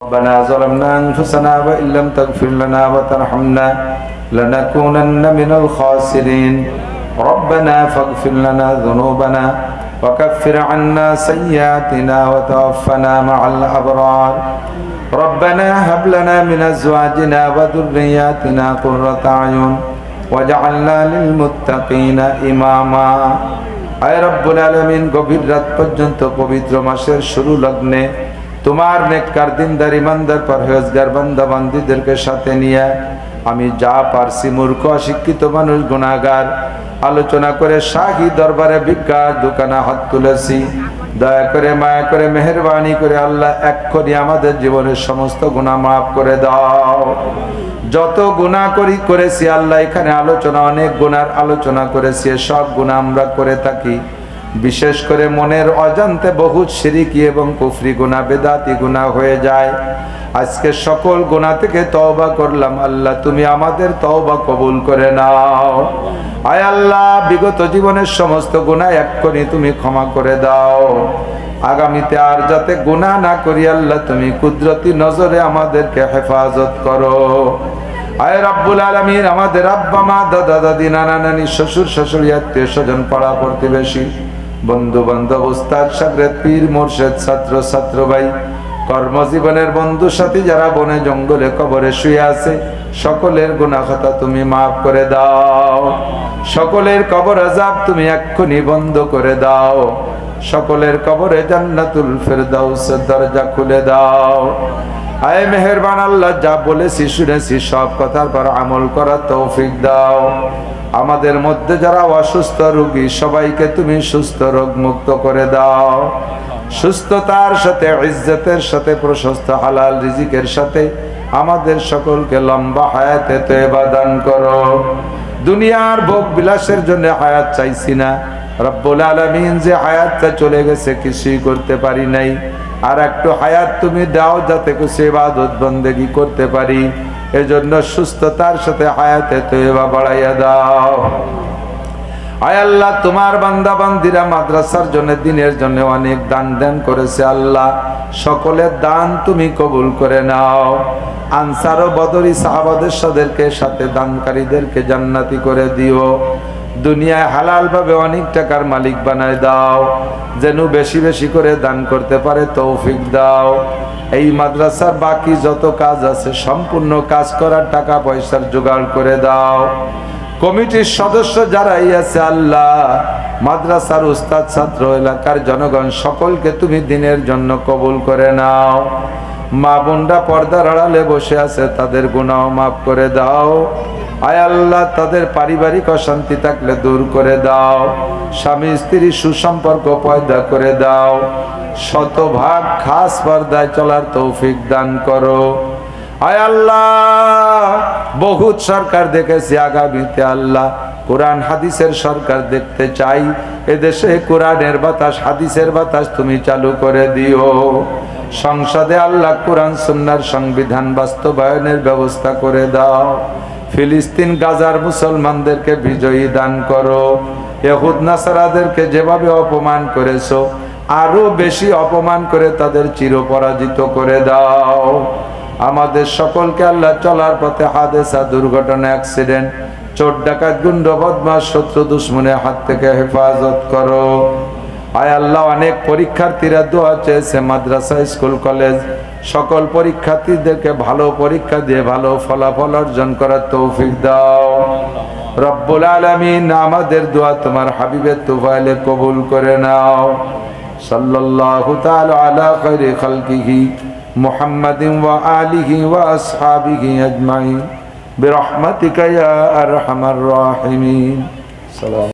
ربنا ظلمنا أنفسنا وإن لم تغفر لنا وترحمنا لنكونن من الخاسرين ربنا فاغفر لنا ذنوبنا وكفر عنا سيئاتنا وتوفنا مع الأبرار ربنا هب لنا من أزواجنا وذرياتنا قرة أعين وجعلنا للمتقين إماما আয় রব্বুল আলমিন গভীর রাত পর্যন্ত পবিত্র মাসের শুরু লগ্নে তোমার নেককার দিনদার ইমানদার পরহেজগার বান্দা বান্দিদেরকে সাথে নিয়ে আমি যা পারছি মূর্খ, অশিক্ষিত মানুষ গুণাগার আলোচনা করে শাহী দরবারে ভিক্ষার দোকানে হাত তুলেছি। দয়া করে, মায়া করে, মেহরবানি করে আল্লাহ এক্ষণি আমাদের জীবনের সমস্ত গুণা মাফ করে দাও। যত গুণা করি করেছি আল্লাহ, এখানে আলোচনা, অনেক গুণার আলোচনা করেছি, সব গুণা আমরা করে থাকি। বিশেষ করে মনের অজান্তে বহুত সিরিকি এবং কুফরি গুণা, বেদাতি গুণা হয়ে যায়। আজকে সকল গুণা থেকে তওবা করলাম। আল্লাহ, তুমি আমাদের তওবা কবুল করে নাও। আয় আল্লাহ, বিগত জীবনের সমস্ত গুণা এক্ষুনি তুমি ক্ষমা করে দাও। আগামীতে আর যাতে গুণা না করি, আল্লাহ, তুমি কুদরতি নজরে আমাদেরকে হেফাজত করো। আয় রাব্বুল আলমীর আমাদের আব্বা, মা, দাদা, দাদি, নানা, নানি, শ্বশুর, শাশুড়ি, আত্মীয় স্বজন পাড়া প্রতিবেশী বন্ধু বান্ধব উস্তাদ সাগরেদ পীর, মোর্শেদ, ছাত্র ছাত্র ভাই, কর্মজীবনের বন্ধু, সাথী যারা বনে জঙ্গলে কবরে শুয়ে আছে, সকলের গুণাখাতা তুমি মাফ করে দাও। সকলের কবর আজাব তুমি এক্ষুনি বন্ধ করে দাও। সকলের কবরে জান্নাতুল ফেরদাউসের দরজা খুলে দাও। আয় মেহেরবান আল্লাহ, যা বলেছি, শুনেছি, সব কথার পর আমল করার তৌফিক দাও। আমাদের মধ্যে যারা অসুস্থ রোগী, সবাইকে তুমি সুস্থ রোগ মুক্ত করে দাও। সুস্থতার সাথে, ইজ্জতের সাথে, প্রশস্ত হালাল রিজিকের সাথে আমাদের সকলকে লম্বা হায়াতে তেবা দান করো। দুনিয়ার ভোগ বিলাসের জন্য হায়াত চাইছি না। রব্বুল আলমিন যে হায়াতটা চলে গেছে, কিছুই করতে পারি নাই। আর একটু হায়াত তুমি দাও, যাতে কিছু ইবাদত বন্দেগি করতে পারি। এজন্য সুস্থতার সাথে হায়াতে তৈবা বাড়াইয়া দাও। আয় আল্লাহ, তোমার বান্দা বান্দিরা মাদ্রাসার জন্য, দিনের জন্য অনেক দান দান করেছে আল্লাহ। সকলের দান তুমি কবুল করে নাও। আনসার ও বদরি সাহাবাদের সাদেরকে, সাথে দানকারীদেরকে জান্নাতি করে দিও। দুনিয়ায় হালাল ভাবে অনেক টাকার মালিক বানায় দাও। যেন বেশি বেশি করে দান করতে পারে তৌফিক দাও। এই মাদ্রাসার বাকি যত কাজ আছে, সম্পূর্ণ কাজ করার টাকা পয়সার জোগাড় করে দাও। কমিটির সদস্য যারাই আছে, আল্লাহ, মাদ্রাসার উস্তাদ, ছাত্র, এলাকার জনগণ সকলকে তুমি দিনের জন্য কবুল করে নাও। মা বোনরা পর্দার আড়ালে বসে আছে, তাদের গুণাও মাফ করে দাও। আয় আল্লাহ, তাদের পারিবারিক অশান্তি থাকলে দূর করে দাও। স্বামী স্ত্রী সুসম্পর্ক পয়দা করে দাও। শতভাগ খাস পর্দায় চলার তৌফিক দান করো। আয় আল্লাহ, বহুত সরকার দেখেছি আগামীতে আল্লাহ। কোরআন, হাদিসের সরকার দেখতে চাই। এদেশে কোরআনের বাতাস, হাদিসের বাতাস তুমি চালু করে দিও। সংসদে আল্লাহ কোরআন, সুন্নার সংবিধান বাস্তবায়নের ব্যবস্থা করে দাও। ফিলিস্তিন, গাজার মুসলমানদেরকে বিজয়ী দান করো। এহুদ নাসারাদেরকে যেভাবে অপমান করেছ, আরও বেশি অপমান করে তাদের চিরপরাজিত করে দাও। আমাদের সকলকে আল্লাহ চলার পথে হাদেসা, দুর্ঘটনা, অ্যাক্সিডেন্ট, চোর ডাকাত, গুন্ড বদমাস শত্রু, দুশ্মনের হাত থেকে হেফাজত করো। আয় আল্লাহ, অনেক পরীক্ষার্থীরা দোয়া চেয়েছে, মাদ্রাসা, স্কুল, কলেজ সকল পরীক্ষার্থীদেরকে ভালো পরীক্ষা দিয়ে ভালো ফলাফল অর্জন করার তৌফিক দাও রব্বুল আলমিন আমাদের দোয়া তোমার হাবিবের তুফাইলে কবুল করে নাও সাল্লাল্লাহু তাআলা আলা খাইরি খালকিহি محمد وآله وأصحابه أجمعين برحمتك يا أرحم الراحمين سلام